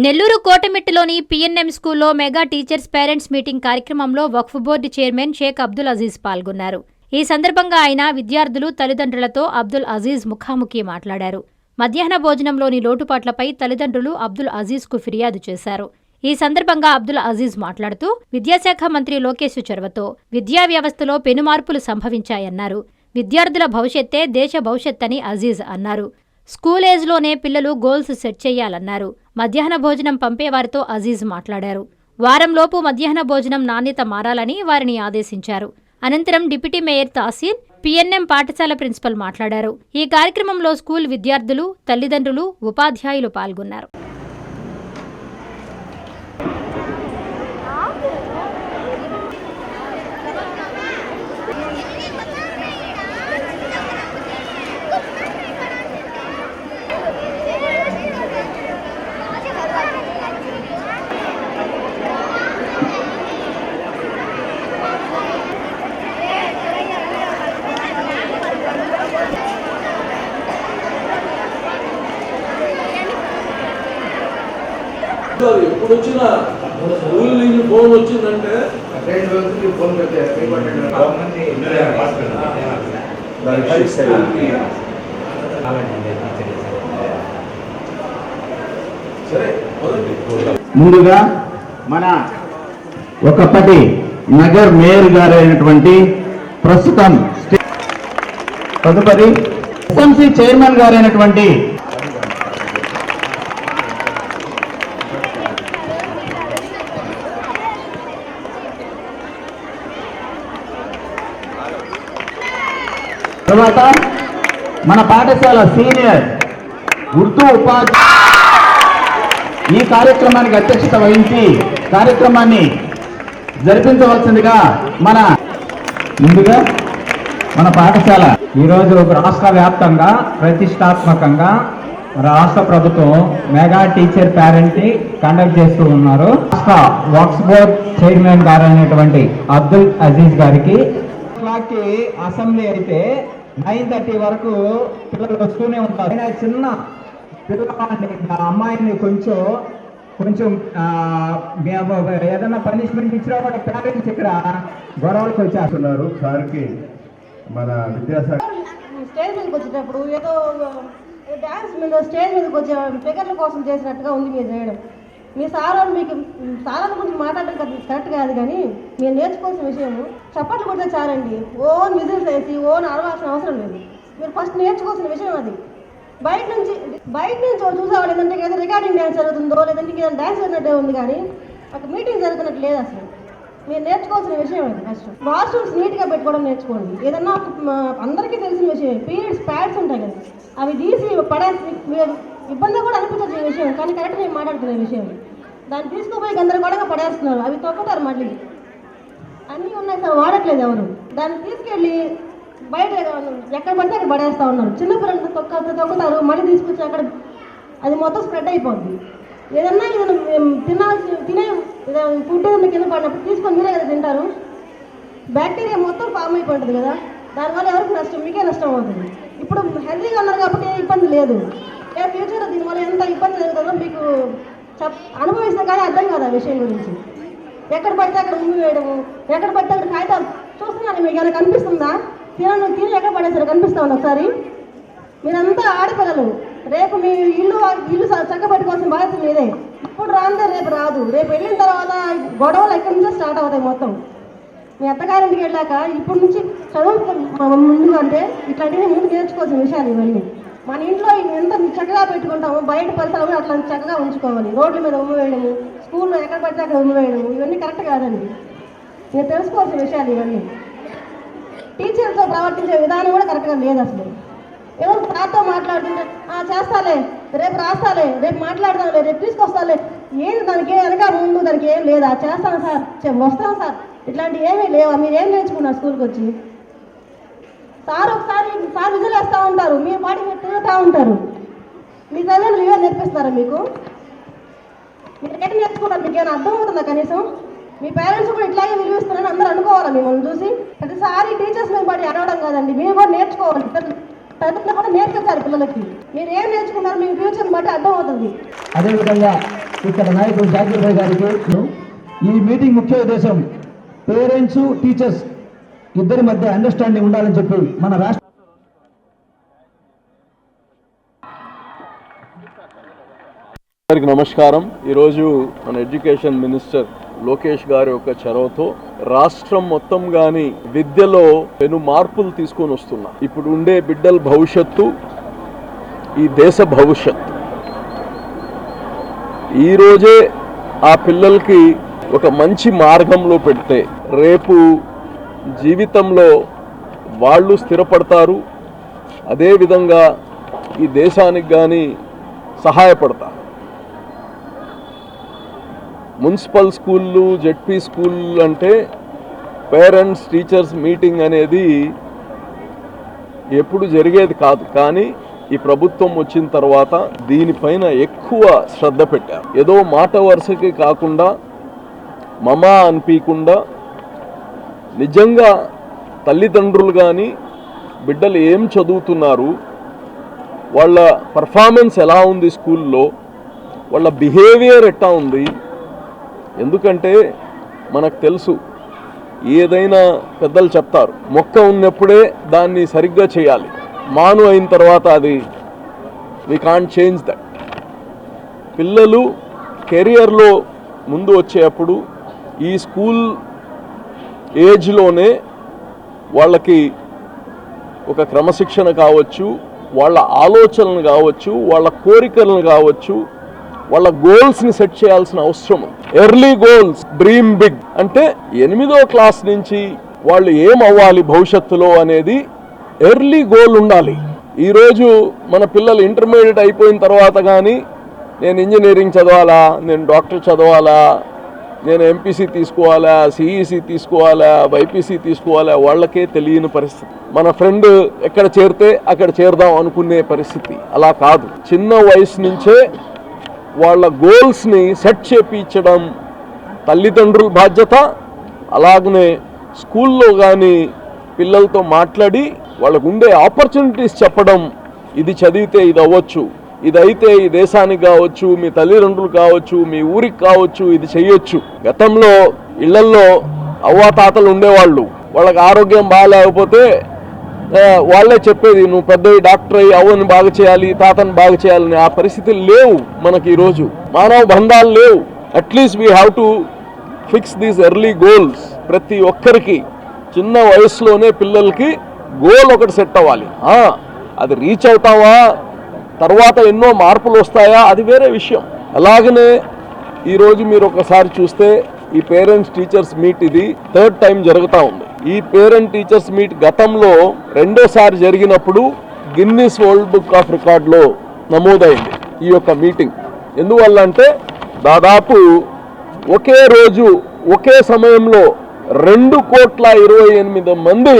నెల్లూరు కోటమిట్టులోని పిఎన్ఎం స్కూల్లో mega teachers parents meeting కార్యక్రమంలో వక్ఫ్ బోర్డు చైర్మన్ షేక్ అబ్దుల్ అజీజ్ పాల్గొన్నారు. ఈ సందర్భంగా ఆయన విద్యార్థులు తల్లిదండ్రులతో అబ్దుల్ అజీజ్ ముఖాముఖి మాట్లాడారు. మధ్యాహ్న భోజనంలోని లోటుపాట్లపై తల్లిదండ్రులు అబ్దుల్ అజీజ్కు ఫిర్యాదు చేశారు. ఈ సందర్భంగా అబ్దుల్ అజీజ్ మాట్లాడుతూ విద్యాశాఖ మంత్రి లోకేష్ చొరవతో విద్యా వ్యవస్థలో పెనుమార్పులు సంభవించాయన్నారు. విద్యార్థుల భవిష్యత్తే దేశ భవిష్యత్తని అజీజ్ అన్నారు. స్కూల్ ఏజ్లోనే పిల్లలు గోల్స్ సెట్ చేయాలన్నారు. మధ్యాహ్న భోజనం పంపేవారితో అజీజ్ మాట్లాడారు. వారంలోపు మధ్యాహ్న భోజనం నాణ్యత మారాలని వారిని ఆదేశించారు. అనంతరం డిప్యూటీ మేయర్ తాసీర్ పిఎన్ఎం పాఠశాల ప్రిన్సిపల్ మాట్లాడారు. ఈ కార్యక్రమంలో స్కూల్ విద్యార్థులు తల్లిదండ్రులు ఉపాధ్యాయులు పాల్గొన్నారు. ఎప్పుడు వచ్చినా నుంచి ఫోన్ వచ్చిందంటే ఫోన్ ముందుగా మన ఒకప్పటి నగర్ మేయర్ గారు అయినటువంటి ప్రస్తుతం తదుపరి ఎస్ఎంసి చైర్మన్ గారైనటువంటి తర్వాత మన పాఠశాల సీనియర్ ఉర్దూ ఉపాధ్యాయ ఈ కార్యక్రమానికి అధ్యక్షత వహించి కార్యక్రమాన్ని జరిపించవలసిందిగా మన ముందుగా మన పాఠశాల. ఈరోజు రాష్ట్ర వ్యాప్తంగా ప్రతిష్టాత్మకంగా రాష్ట్ర ప్రభుత్వం మెగా టీచర్ పేరెంట్ని కండక్ట్ చేస్తూ ఉన్నారు. రాష్ట్ర వర్క్స్ బోర్డ్ చైర్మన్ గారు అయినటువంటి అబ్దుల్ అజీజ్ గారికి. అసెంబ్లీ అయితే నైన్ థర్టీ వరకు పిల్లలు వస్తూనే ఉంటారు ఆయన చిన్న పిల్లవాడిని అమ్మాయిని కొంచెం కొంచెం ఏదైనా పనిష్మెంట్ ఇచ్చినా కూడా పేరెంట్స్ ఇక్కడ గొడవలకు వచ్చేస్తున్నారు. చేస్తున్నారు సార్కి మన విద్యాశాఖ స్టేజ్ మీదకి వచ్చేటప్పుడు ఏదో డ్యాన్స్ మీద స్టేజ్ మీదకి వచ్చే ఫిగర్ల కోసం చేసినట్టుగా ఉంది మీరు చేయడం. మీ సార్ మీకు సార్ గురించి మాట్లాడడం కరెక్ట్ కాదు కానీ మీరు నేర్చుకోవాల్సిన విషయం చప్పట్లు కొడితే చాలండి. ఓన్ విజిల్స్ వేసి ఓన్ అడవాల్సిన అవసరం లేదు. మీరు ఫస్ట్ నేర్చుకోవాల్సిన విషయం అది. బయట నుంచి బయట నుంచి చూసేవాళ్ళు ఏంటంటే ఏదో రికార్డింగ్ డ్యాన్స్ జరుగుతుందో లేదంటే ఏదైనా డ్యాన్స్ జరిగినట్టే ఉంది కానీ ఒక మీటింగ్ జరుగుతున్నట్టు లేదు అసలు. మీరు నేర్చుకోవాల్సిన విషయం అది ఫస్ట్. వాష్రూమ్స్ నీట్గా పెట్టుకోవడం నేర్చుకోండి. ఏదన్నా అందరికీ తెలిసిన విషయం పీరియడ్స్ ప్యాడ్స్ ఉంటాయి కదా. అవి తీసి పడేసి మీరు ఇబ్బంది కూడా అనిపించదు ఈ విషయం కానీ కరెక్ట్ నేను మాట్లాడుతున్న విషయం. దాన్ని తీసుకుపోయి గందరగోళంగా పడేస్తున్నారు. అవి తొక్కుతారు మళ్ళీ. అన్నీ ఉన్నాయి సార్ వాడట్లేదు ఎవరు. దాన్ని తీసుకెళ్ళి బయట ఎక్కడ పడితే అక్కడ పడేస్తా ఉన్నారు. చిన్నపిల్లలు తొక్క తొక్కుతారు మళ్ళీ తీసుకొచ్చి అక్కడ అది మొత్తం స్ప్రెడ్ అయిపోద్ది. ఏదన్నా ఏదైనా తినాల్సి తినే ఫుడ్ ఏదైనా కింద పడినప్పుడు తీసుకొని మీరే కదా తింటారు. బ్యాక్టీరియా మొత్తం ఫామ్ అయిపోతుంది కదా. దానివల్ల ఎవరికి నష్టం? మీకే నష్టం అవుతుంది. ఇప్పుడు హెల్తీగా ఉన్నారు కాబట్టి ఏ ఇబ్బంది లేదు. ఏ ఫ్యూచర్లో దీనివల్ల ఎంత ఇబ్బంది జరుగుతుందో మీకు చెప్ అనుభవిస్తే కానీ అర్థం కాదు ఆ విషయం గురించి. ఎక్కడ పడితే అక్కడ ఉమ్మి వేయడము ఎక్కడ పడితే అక్కడ కాగితాలు చూస్తున్నాను మీకు ఏమైనా కనిపిస్తుందా? తినను తిని ఎక్కడ పడేసారు కనిపిస్తా ఉంది ఒకసారి? మీరంతా ఆడపిల్లలు. రేపు మీ ఇల్లు ఇల్లు చక్కబెట్టుకోవాల్సిన బాధ్యత మీదే. ఇప్పుడు రాందే రేపు రాదు. రేపు వెళ్ళిన తర్వాత గొడవలు ఎక్కడి నుంచో స్టార్ట్ అవుతాయి మొత్తం. మీ అత్తగారింటికి వెళ్ళాక ఇప్పటి నుంచి చదువు ముందు అంటే ఇట్లాంటివి ముందు నేర్చుకోవాల్సిన విషయాలు ఇవన్నీ. మన ఇంట్లో ఎంత చక్కగా పెట్టుకుంటామో బయట పరిసరాలు అట్లా చక్కగా ఉంచుకోవాలి. రోడ్ల మీద ఉమ్మవేయడము స్కూల్లో ఎక్కడ పడితే అక్కడ ఉమ్మవేయడము ఇవన్నీ కరెక్ట్ కాదండి. నేను తెలుసుకోవాల్సిన విషయాలు ఇవన్నీ. టీచర్తో ప్రవర్తించే విధానం కూడా కరెక్ట్గా లేదు అసలు. ఎవరు సార్తో మాట్లాడుతుంటే "ఆ, చేస్తాలే రేపు రాస్తాలే రేపు మాట్లాడదాంలే రేపు తీసుకొస్తాలే. ఏంటి దానికి వెనక ముందు దానికి ఏం లేదా? చేస్తాను సార్ వస్తాను సార్. ఇట్లాంటివి ఏమీ లేవా? మీరు ఏం నేర్చుకున్నారు స్కూల్కి వచ్చి? సార్ ఒకసారి సార్ విజులు వేస్తూ ఉంటారు. మీ పాటి మీరు తిరుగుతూ ఉంటారు. మీ తల్లిదండ్రులు ఇవే నేర్పిస్తారా మీకు? మీరు ఎక్కడ నేర్చుకున్నారు? మీకు ఏమైనా అర్థం అవుతుందా కనీసం? మీ పేరెంట్స్ కూడా ఇట్లాగే విలువిస్తున్నారని అందరూ అనుకోవాలా మిమ్మల్ని చూసి? ప్రతిసారి టీచర్స్ మేము పడి అడవడం కాదండి. మీరు కూడా నేర్చుకోవాలి. తల్లిదండ్రులు కూడా నేర్పించాలి పిల్లలకి. మీరు ఏం నేర్చుకున్నారు మీ ఫ్యూచర్ బట్టి అర్థం అవుతుంది. అదేవిధంగా ఇక్కడ నాయకుడు జాకీర్ భాయ్ గారికి ఈ మీటింగ్ ముఖ్య ఉద్దేశం పేరెంట్స్ టీచర్స్ ఇద్దరి మధ్య అండర్స్టాండింగ్ ఉండాలని చెప్పి మన రాష్ట్ర అందరికి నమస్కారం. ఈరోజు మన ఎడ్యుకేషన్ మినిస్టర్ లోకేష్ గారి యొక్క చొరవతో రాష్ట్రం మొత్తం గాని విద్యలో పెను మార్పులు తీసుకొని వస్తున్నా. ఇప్పుడు ఉండే బిడ్డల భవిష్యత్తు ఈ దేశ భవిష్యత్తు. ఈరోజే ఆ పిల్లలకి ఒక మంచి మార్గంలో పెడితే రేపు జీవితంలో వాళ్ళు స్థిరపడతారు అదేవిధంగా ఈ దేశానికి కానీ సహాయపడతారు. మున్సిపల్ స్కూళ్ళు జెడ్పీ స్కూల్ అంటే పేరెంట్స్ టీచర్స్ మీటింగ్ అనేది ఎప్పుడు జరిగేది కాదు. కానీ ఈ ప్రభుత్వం వచ్చిన తర్వాత దీనిపైన ఎక్కువ శ్రద్ధ పెట్టారు. ఏదో మాట వరుసకి కాకుండా మమ అనిపించకుండా నిజంగా తల్లిదండ్రులు కానీ బిడ్డలు ఏం చదువుతున్నారు? వాళ్ళ పర్ఫార్మెన్స్ ఎలా ఉంది స్కూల్లో? వాళ్ళ బిహేవియర్ ఎట్టా ఉంది? ఎందుకంటే మనకు తెలుసు ఏదైనా పెద్దలు చెప్తారు మొక్క ఉన్నప్పుడే దాన్ని సరిగ్గా చేయాలి. మాను అయిన తర్వాత అది వీ కాంట్ చేంజ్ దట్ పిల్లలు కెరియర్లో ముందు వచ్చేటప్పుడు ఈ స్కూల్ ఏజ్లోనే వాళ్ళకి ఒక క్రమశిక్షణ కావచ్చు వాళ్ళ ఆలోచనలు కావచ్చు వాళ్ళ కోరికలను కావచ్చు వాళ్ళ గోల్స్ని సెట్ చేయాల్సిన అవసరం ఎర్లీ గోల్స్ డ్రీమ్ బిగ్. అంటే ఎనిమిదో క్లాస్ నుంచి వాళ్ళు ఏం అవ్వాలి భవిష్యత్తులో అనేది ఎర్లీ గోల్ ఉండాలి. ఈరోజు మన పిల్లలు ఇంటర్మీడియట్ అయిపోయిన తర్వాత కానీ నేను ఇంజనీరింగ్ చదవాలా నేను డాక్టర్ చదవాలా నేను ఎంపీసీ తీసుకోవాలా సిఈసీ తీసుకోవాలా వైపీసీ తీసుకోవాలా వాళ్ళకే తెలియని పరిస్థితి. మన ఫ్రెండ్ ఎక్కడ చేరితే అక్కడ చేరదాం అనుకునే పరిస్థితి. అలా కాదు. చిన్న వయసు నుంచే వాళ్ళ గోల్స్ని సెట్ చేపించడం తల్లిదండ్రుల బాధ్యత. అలాగనే స్కూల్లో కానీ పిల్లలతో మాట్లాడి వాళ్ళకు ఉండే ఆపర్చునిటీస్ చెప్పడం ఇది చదివితే ఇది అవ్వచ్చు. ఇది అయితే ఈ దేశానికి కావచ్చు మీ తల్లిదండ్రులు కావచ్చు మీ ఊరికి కావచ్చు ఇది చేయొచ్చు. గతంలో ఇళ్ళల్లో అవ్వాతాతలు ఉండేవాళ్ళు. వాళ్ళకి ఆరోగ్యం బాగాలేకపోతే వాళ్ళే చెప్పేది నువ్వు పెద్ద డాక్టర్ అయ్యి అవ్వని బాగా చేయాలి తాతని బాగా చేయాలని. ఆ పరిస్థితులు లేవు మనకి ఈరోజు. మానవ బంధాలు లేవు. At least we have to fix these early goals ప్రతి ఒక్కరికి చిన్న వయసులోనే పిల్లలకి గోల్ ఒకటి సెట్ అవ్వాలి. అది రీచ్ అవుతావా? తర్వాత ఎన్నో మార్పులు వస్తాయా? అది వేరే విషయం. అలాగనే ఈరోజు మీరు ఒకసారి చూస్తే ఈ పేరెంట్స్ టీచర్స్ మీట్ ఇది థర్డ్ టైం జరుగుతూ ఉంది. ఈ పేరెంట్ టీచర్స్ మీట్ గతంలో రెండోసారి జరిగినప్పుడు గిన్నీస్ వరల్డ్ బుక్ ఆఫ్ రికార్డులో నమోదైంది ఈ యొక్క మీటింగ్. ఎందువల్ల అంటే దాదాపు ఒకే రోజు ఒకే సమయంలో రెండు కోట్ల ఇరవై ఎనిమిది మంది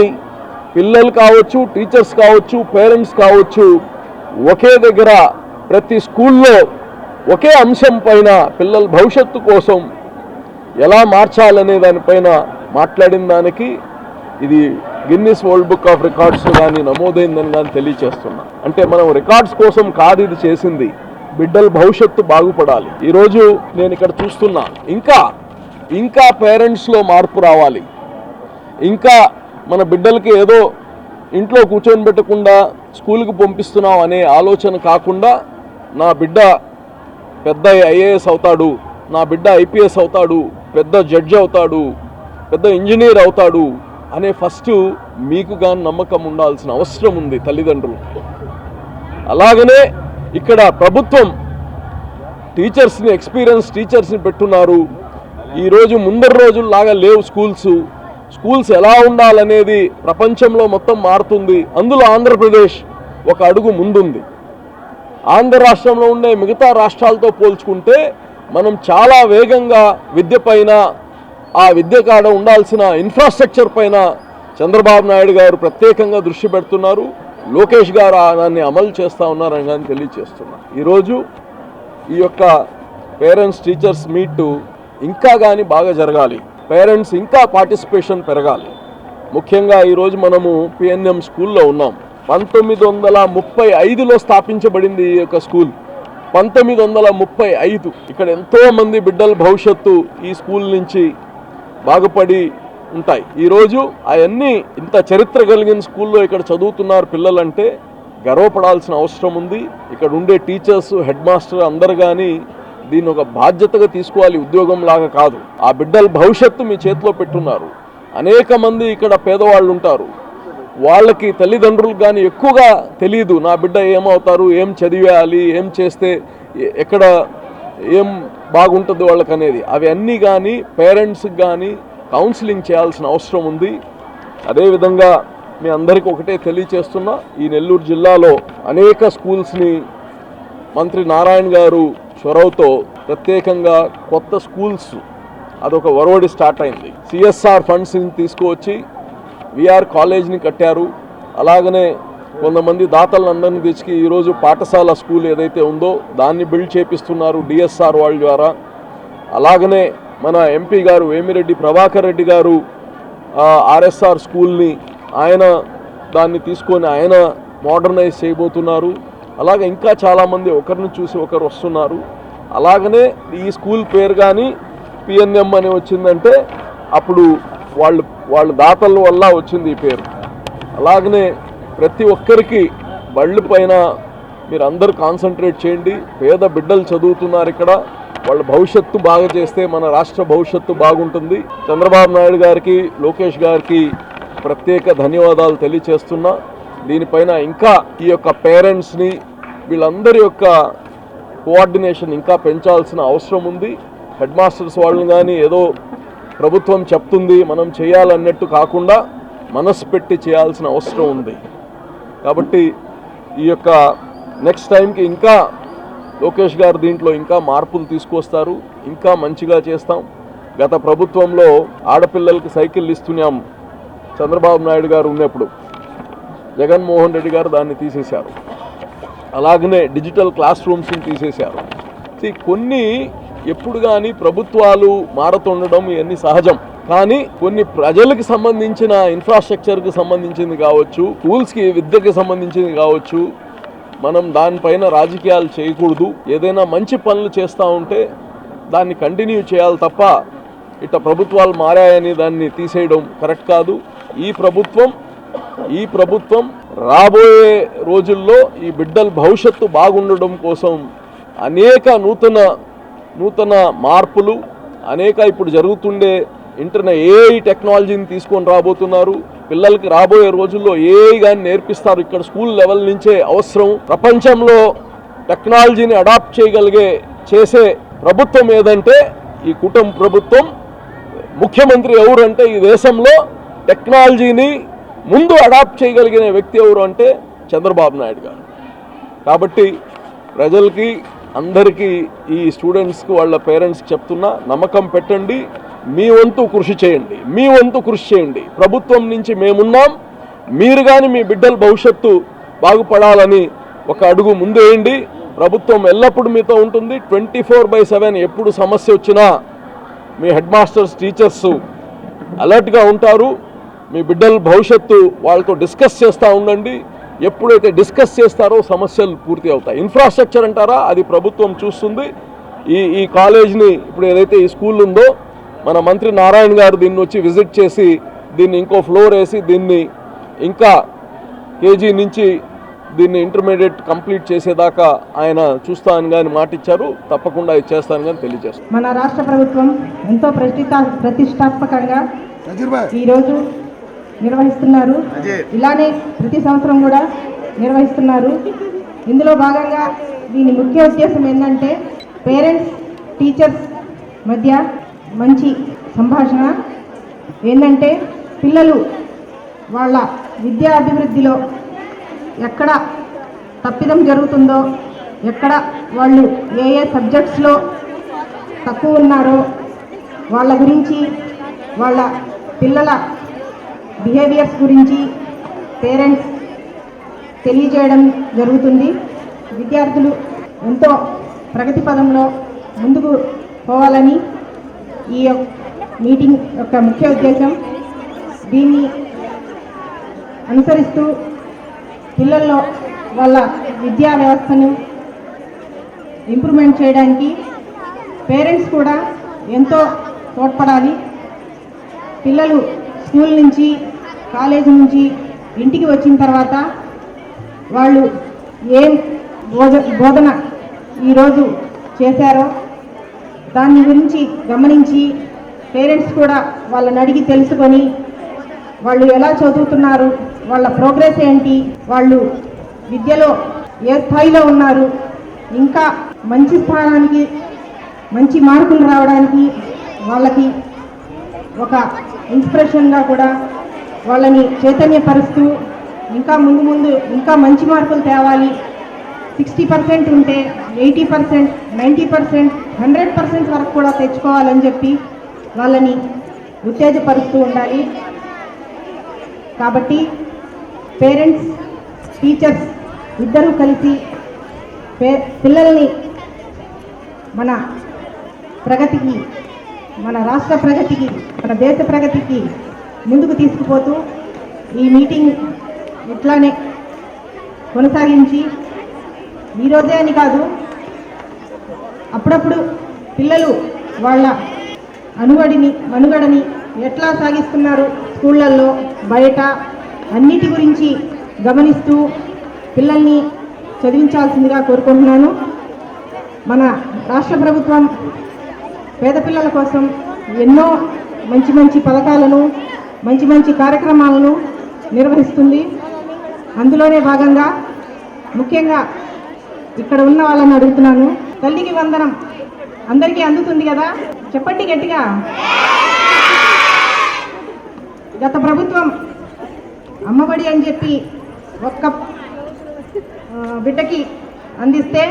పిల్లలు కావచ్చు టీచర్స్ కావచ్చు పేరెంట్స్ కావచ్చు ఒకే దగ్గర ప్రతి స్కూల్లో ఒకే అంశం పైన పిల్లల భవిష్యత్తు కోసం ఎలా మార్చాలనే దానిపైన మాట్లాడిన దానికి ఇది Guinness world book of records కానీ నమోదైందని కానీ తెలియచేస్తున్నా. అంటే మనం రికార్డ్స్ కోసం కాదు ఇది చేసింది. బిడ్డల భవిష్యత్తు బాగుపడాలి. ఈరోజు నేను ఇక్కడ చూస్తున్నా. ఇంకా ఇంకా పేరెంట్స్లో మార్పు రావాలి. ఇంకా మన బిడ్డలకి ఏదో ఇంట్లో కూర్చొని పెట్టకుండా స్కూల్కి పంపిస్తున్నాం అనే ఆలోచన కాకుండా నా బిడ్డ పెద్ద ఐఏఎస్ అవుతాడు నా బిడ్డ ఐపీఎస్ అవుతాడు పెద్ద జడ్జి అవుతాడు పెద్ద ఇంజనీర్ అవుతాడు అనే ఫస్ట్ మీకు కానీ నమ్మకం ఉండాల్సిన అవసరం ఉంది తల్లిదండ్రులు అలాగనే ఇక్కడ ప్రభుత్వం టీచర్స్ని ఎక్స్పీరియన్స్ టీచర్స్ని పెట్టున్నారు. ఈరోజు ముందరి రోజుల్లాగా లేవు స్కూల్స్. స్కూల్స్ ఎలా ఉండాలనేది ప్రపంచంలో మొత్తం మారుతుంది. అందులో ఆంధ్రప్రదేశ్ ఒక అడుగు ముందుంది. ఆంధ్ర రాష్ట్రంలో ఉండే మిగతా రాష్ట్రాలతో పోల్చుకుంటే మనం చాలా వేగంగా విద్య పైన ఆ విద్య కాడ ఉండాల్సిన ఇన్ఫ్రాస్ట్రక్చర్ పైన చంద్రబాబు నాయుడు గారు ప్రత్యేకంగా దృష్టి పెడుతున్నారు. లోకేష్ గారు ఆ దాన్ని అమలు చేస్తూ ఉన్నారని కానీ తెలియచేస్తున్నారు ఈరోజు ఈ యొక్క పేరెంట్స్ టీచర్స్ మీట్ ఇంకా కానీ బాగా జరగాలి. పేరెంట్స్ ఇంకా పార్టిసిపేషన్ పెరగాలి. ముఖ్యంగా ఈరోజు మనము పిఎన్ఎం స్కూల్లో ఉన్నాం. పంతొమ్మిది వందల ముప్పై ఐదులో స్థాపించబడింది ఈ యొక్క స్కూల్. పంతొమ్మిది వందల ముప్పై ఐదు ఇక్కడ ఎంతోమంది బిడ్డల భవిష్యత్తు ఈ స్కూల్ నుంచి బాగుపడి ఉంటాయి. ఈరోజు అవన్నీ ఇంత చరిత్ర కలిగిన స్కూల్లో ఇక్కడ చదువుతున్నారు పిల్లలంటే గర్వపడాల్సిన అవసరం ఉంది. ఇక్కడ ఉండే టీచర్స్ హెడ్ మాస్టర్ అందరు కానీ దీన్ని ఒక బాధ్యతగా తీసుకోవాలి ఉద్యోగం లాగా కాదు. ఆ బిడ్డల భవిష్యత్తు మీ చేతిలో పెట్టున్నారు. అనేక మంది ఇక్కడ పేదవాళ్ళు ఉంటారు. వాళ్ళకి తల్లిదండ్రులు కానీ ఎక్కువగా తెలియదు నా బిడ్డ ఏమవుతారు ఏం చదివేయాలి ఏం చేస్తే ఎక్కడ ఏం బాగుంటుంది వాళ్ళకి అనేది అవి అన్నీ కానీ పేరెంట్స్కి కానీ కౌన్సిలింగ్ చేయాల్సిన అవసరం ఉంది. అదేవిధంగా మీ అందరికీ ఒకటే తెలియచేస్తున్నా ఈ నెల్లూరు జిల్లాలో అనేక స్కూల్స్ని మంత్రి నారాయణ గారు చొరవతో ప్రత్యేకంగా కొత్త స్కూల్స్ అదొక ఒరవడి స్టార్ట్ అయింది. సిఎస్ఆర్ ఫండ్స్ని తీసుకువచ్చి విఆర్ కాలేజ్ని కట్టారు. అలాగనే కొంతమంది దాతలందరినీ తెచ్చి ఈరోజు పాఠశాల స్కూల్ ఏదైతే ఉందో దాన్ని బిల్డ్ చేపిస్తున్నారు డిఎస్ఆర్ వాళ్ళ ద్వారా. అలాగనే మన ఎంపీ గారు వేమిరెడ్డి ప్రభాకర్ రెడ్డి గారు ఆర్ఎస్ఆర్ స్కూల్ని ఆయన దాన్ని తీసుకొని ఆయన మోడర్నైజ్ చేయబోతున్నారు. అలాగే ఇంకా చాలామంది ఒకరిని చూసి ఒకరు వస్తున్నారు. అలాగనే ఈ స్కూల్ పేరు కానీ పిఎన్ఎం అని వచ్చిందంటే అప్పుడు వాళ్ళు వాళ్ళ దాతల వల్ల వచ్చింది ఈ పేరు. అలాగనే ప్రతి ఒక్కరికి బళ్ళు పైన మీరు అందరూ కాన్సన్ట్రేట్ చేయండి. పేద బిడ్డలు చదువుతున్నారు ఇక్కడ. వాళ్ళ భవిష్యత్తు బాగా చేస్తే మన రాష్ట్ర భవిష్యత్తు బాగుంటుంది. చంద్రబాబు నాయుడు గారికి లోకేష్ గారికి ప్రత్యేక ధన్యవాదాలు తెలియచేస్తున్నా. దీనిపైన ఇంకా ఈ యొక్క పేరెంట్స్ని వీళ్ళందరి యొక్క కోఆర్డినేషన్ ఇంకా పెంచాల్సిన అవసరం ఉంది. హెడ్ మాస్టర్స్ వాళ్ళని కానీ ఏదో ప్రభుత్వం చెప్తుంది మనం చేయాలన్నట్టు కాకుండా మనసు పెట్టి చేయాల్సిన అవసరం ఉంది. కాబట్టి ఈ యొక్క నెక్స్ట్ టైంకి ఇంకా లోకేష్ గారు దీంట్లో ఇంకా మార్పులు తీసుకొస్తారు ఇంకా మంచిగా చేస్తాం. గత ప్రభుత్వంలో ఆడపిల్లలకి సైకిల్ ఇస్తున్నాం చంద్రబాబు నాయుడు గారు ఉన్నప్పుడు. జగన్మోహన్ రెడ్డి గారు దాన్ని తీసేశారు. అలాగనే డిజిటల్ క్లాస్ రూమ్స్ని తీసేశారు. కొన్ని ఎప్పుడు కానీ ప్రభుత్వాలు మారుతుండడం ఇవన్నీ సహజం. కానీ కొన్ని ప్రజలకు సంబంధించిన ఇన్ఫ్రాస్ట్రక్చర్కి సంబంధించింది కావచ్చు స్కూల్స్కి విద్యకి సంబంధించింది కావచ్చు మనం దానిపైన రాజకీయాలు చేయకూడదు. ఏదైనా మంచి పనులు చేస్తూ ఉంటే దాన్ని కంటిన్యూ చేయాలి తప్ప ఇట్ట ప్రభుత్వాలు మారాయని దాన్ని తీసేయడం కరెక్ట్ కాదు. ఈ ప్రభుత్వం ఈ ప్రభుత్వం రాబోయే రోజుల్లో ఈ బిడ్డల భవిష్యత్తు బాగుండడం కోసం అనేక నూతన నూతన మార్పులు అనేక ఇప్పుడు జరుగుతుండే ఇంటర్నెట్ ఏఐ టెక్నాలజీని తీసుకొని రాబోతున్నారు. పిల్లలకి రాబోయే రోజుల్లో ఏఐ కానీ నేర్పిస్తారు. ఇక్కడ స్కూల్ లెవెల్ నుంచే అవసరం. ప్రపంచంలో టెక్నాలజీని అడాప్ట్ చేయగలిగే చేసే ప్రభుత్వం ఏదంటే ఈ కుటుంబ ప్రభుత్వం. ముఖ్యమంత్రి ఎవరంటే ఈ దేశంలో టెక్నాలజీని ముందు అడాప్ట్ చేయగలిగిన వ్యక్తి ఎవరు అంటే చంద్రబాబు నాయుడు గారు. కాబట్టి ప్రజలకి అందరికీ ఈ స్టూడెంట్స్కి వాళ్ళ పేరెంట్స్కి చెప్తున్నా నమ్మకం పెట్టండి మీ వంతు కృషి చేయండి మీ వంతు కృషి చేయండి. ప్రభుత్వం నుంచి మేమున్నాం మీరు కానీ మీ బిడ్డల భవిష్యత్తు బాగుపడాలని ఒక అడుగు ముందేయండి. ప్రభుత్వం ఎల్లప్పుడూ మీతో ఉంటుంది ట్వంటీ ఫోర్ బై సెవెన్ ఎప్పుడు సమస్య వచ్చినా మీ హెడ్ మాస్టర్స్ టీచర్స్ అలర్ట్గా ఉంటారు. మీ బిడ్డల భవిష్యత్తు వాళ్ళతో డిస్కస్ చేస్తూ ఉండండి. ఎప్పుడైతే డిస్కస్ చేస్తారో సమస్యలు పూర్తి అవుతాయి. ఇన్ఫ్రాస్ట్రక్చర్ అంటారా? అది ప్రభుత్వం చూస్తుంది. ఈ ఈ కాలేజ్ని ఇప్పుడు ఏదైతే ఈ స్కూల్ ఉందో మన మంత్రి నారాయణ గారు దీన్ని వచ్చి విజిట్ చేసి దీన్ని ఇంకో ఫ్లోర్ వేసి దీన్ని ఇంకా కేజీ నుంచి దీన్ని ఇంటర్మీడియట్ కంప్లీట్ చేసేదాకా ఆయన చూస్తా అని కానీ మాటిచ్చారు. తప్పకుండా ఇది చేస్తాను కానీ తెలియజేస్తాను మన రాష్ట్ర ప్రభుత్వం ఎంతో ప్రతిష్టా ప్రతిష్టాత్మకంగా ఈరోజు నిర్వహిస్తున్నారు. ఇలానే ప్రతి సంవత్సరం కూడా నిర్వహిస్తున్నారు. ఇందులో భాగంగా దీని ముఖ్య ఉద్దేశం ఏంటంటే పేరెంట్స్ టీచర్స్ మధ్య మంచి సంభాషణ ఏంటంటే పిల్లలు వాళ్ళ విద్యా అభివృద్ధిలో ఎక్కడ తప్పిదం జరుగుతుందో ఎక్కడ వాళ్ళు ఏ ఏ సబ్జెక్ట్స్లో తక్కువ ఉన్నారో వాళ్ళ గురించి వాళ్ళ పిల్లల బిహేవియర్స్ గురించి పేరెంట్స్ తెలియజేయడం జరుగుతుంది. విద్యార్థులు ఎంతో ప్రగతి పదంలో ముందుకు పోవాలని ఈ యొక్క మీటింగ్ యొక్క ముఖ్య ఉద్దేశం. దీన్ని అనుసరిస్తూ పిల్లల్లో వాళ్ళ విద్యా వ్యవస్థను ఇంప్రూవ్మెంట్ చేయడానికి పేరెంట్స్ కూడా ఎంతో తోడ్పడాలి. పిల్లలు స్కూల్ నుంచి కాలేజీ నుంచి ఇంటికి వచ్చిన తర్వాత వాళ్ళు ఏం బోధ బోధన ఈరోజు చేశారో దాని గురించి గమనించి పేరెంట్స్ కూడా వాళ్ళని అడిగి తెలుసుకొని వాళ్ళు ఎలా చదువుతున్నారు వాళ్ళ ప్రోగ్రెస్ ఏంటి వాళ్ళు విద్యలో ఏ స్థాయిలో ఉన్నారు ఇంకా మంచి స్థానానికి మంచి మార్కులు రావడానికి వాళ్ళకి ఒక ఇన్స్పిరేషన్గా కూడా వాళ్ళని చైతన్యపరుస్తూ ఇంకా ముందు ముందు ఇంకా మంచి మార్కులు తేవాలి. సిక్స్టీ పర్సెంట్ ఉంటే eighty percent ninety percent hundred percent వరకు కూడా తెచ్చుకోవాలని చెప్పి వాళ్ళని ఉత్తేజపరుస్తూ ఉండాలి. కాబట్టి పేరెంట్స్ టీచర్స్ ఇద్దరూ కలిసి పే పిల్లల్ని మన ప్రగతికి మన రాష్ట్ర ప్రగతికి మన దేశ ప్రగతికి ముందుకు తీసుకుపోతూ ఈ మీటింగ్ ఇట్లానే కొనసాగించి ఈరోజే అని కాదు అప్పుడప్పుడు పిల్లలు వాళ్ళ అనుగడిని మనుగడని ఎట్లా సాగిస్తున్నారు స్కూళ్ళల్లో బయట అన్నిటి గురించి గమనిస్తూ పిల్లల్ని చదివించాల్సిందిగా కోరుకుంటున్నాను. మన రాష్ట్ర ప్రభుత్వం పేద పిల్లల కోసం ఎన్నో మంచి మంచి పథకాలను మంచి మంచి కార్యక్రమాలను నిర్వహిస్తుంది. అందులోనే భాగంగా ముఖ్యంగా ఇక్కడ ఉన్న వాళ్ళని అడుగుతున్నాను. తల్లికి వందనం అందరికీ అందుతుంది కదా? చెప్పండి గట్టిగా. గత ప్రభుత్వం అమ్మబడి అని చెప్పి ఒక్క బిడ్డకి అందిస్తే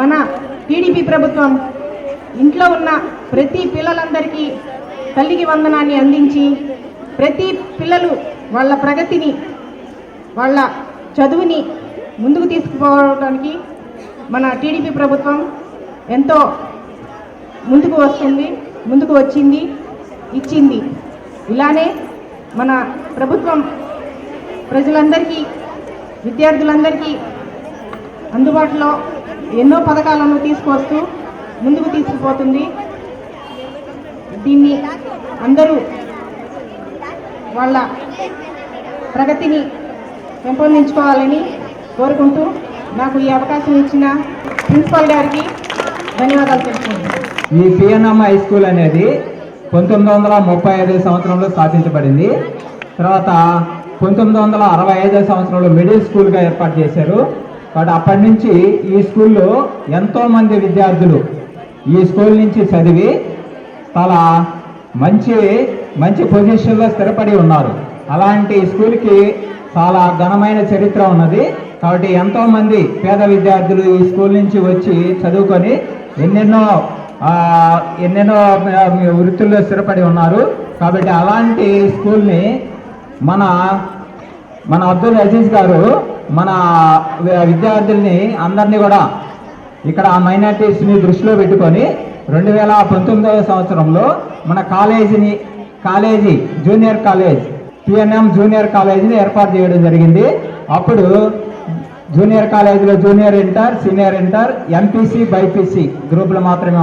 మన టీడీపీ ప్రభుత్వం ఇంట్లో ఉన్న ప్రతి పిల్లలందరికీ తల్లికి వందనాన్ని అందించి ప్రతి పిల్లలు వాళ్ళ ప్రగతిని వాళ్ళ చదువుని ముందుకు తీసుకుపోవడానికి మన టీడీపీ ప్రభుత్వం ఎంతో ముందుకు వస్తుంది ముందుకు వచ్చింది ఇచ్చింది. ఇలానే మన ప్రభుత్వం ప్రజలందరికీ విద్యార్థులందరికీ అందుబాటులో ఎన్నో పథకాలను తీసుకొస్తూ ముందుకు తీసుకుపోతుంది. దీన్ని అందరూ వాళ్ళ ప్రగతిని పెంపొందించుకోవాలని కోరుకుంటూ నాకు ఈ అవకాశం ఇచ్చిన ప్రిన్సిపాల్ గారికి ధన్యవాదాలు తెలుపుకుంటున్నాను. ఈ పిఎన్ఎం హై స్కూల్ అనేది పంతొమ్మిది వందల ముప్పై ఐదు సంవత్సరంలో స్థాపించబడింది. తర్వాత పంతొమ్మిది వందల అరవై ఐదో సంవత్సరంలో మిడిల్ స్కూల్గా ఏర్పాటు చేశారు. బట్ అప్పటి నుంచి ఈ స్కూల్లో ఎంతోమంది విద్యార్థులు ఈ స్కూల్ నుంచి చదివి చాలా మంచి మంచి పొజిషన్లో స్థిరపడి ఉన్నారు. అలాంటి స్కూల్కి చాలా ఘనమైన చరిత్ర ఉన్నది. కాబట్టి ఎంతోమంది పేద విద్యార్థులు ఈ స్కూల్ నుంచి వచ్చి చదువుకొని ఎన్నెన్నో ఎన్నెన్నో వృత్తుల్లో స్థిరపడి ఉన్నారు. కాబట్టి అలాంటి స్కూల్ని మన మన అబ్దుల్ అజీజ్ గారు మన విద్యార్థుల్ని అందరినీ కూడా ఇక్కడ మైనార్టీస్ని దృష్టిలో పెట్టుకొని రెండు వేల పంతొమ్మిదవ సంవత్సరంలో మన కాలేజీని college junior college PNM junior కాలేజీని ఏర్పాటు చేయడం జరిగింది. అప్పుడు జూనియర్ కాలేజీలో junior inter senior inter MPC BiPC గ్రూపులు మాత్రమే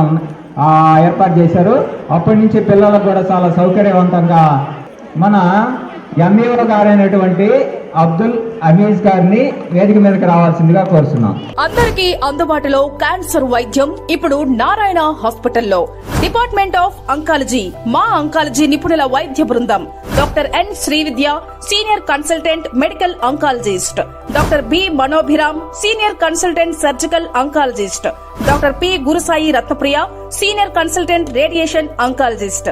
ఏర్పాటు చేశారు. అప్పటి నుంచి పిల్లలకు కూడా చాలా సౌకర్యవంతంగా మన ఎంఈఓ గారైనటువంటి అబ్దుల్ అమీజ్ గారిని వేదిక మీదకి రావాల్సిందిగా కోరుతున్నాం అందరికీ అందుబాటులో క్యాన్సర్ వైద్యం ఇప్పుడు నారాయణ హాస్పిటల్లో. డిపార్ట్మెంట్ ఆఫ్ అంకాలజీ మా అంకాలజీ నిపుణుల వైద్య బృందం. Doctor N Srividya senior consultant medical oncologist. Doctor B Manobhiram senior consultant surgical oncologist. Doctor P Gurusai Ratnapriya senior consultant radiation oncologist.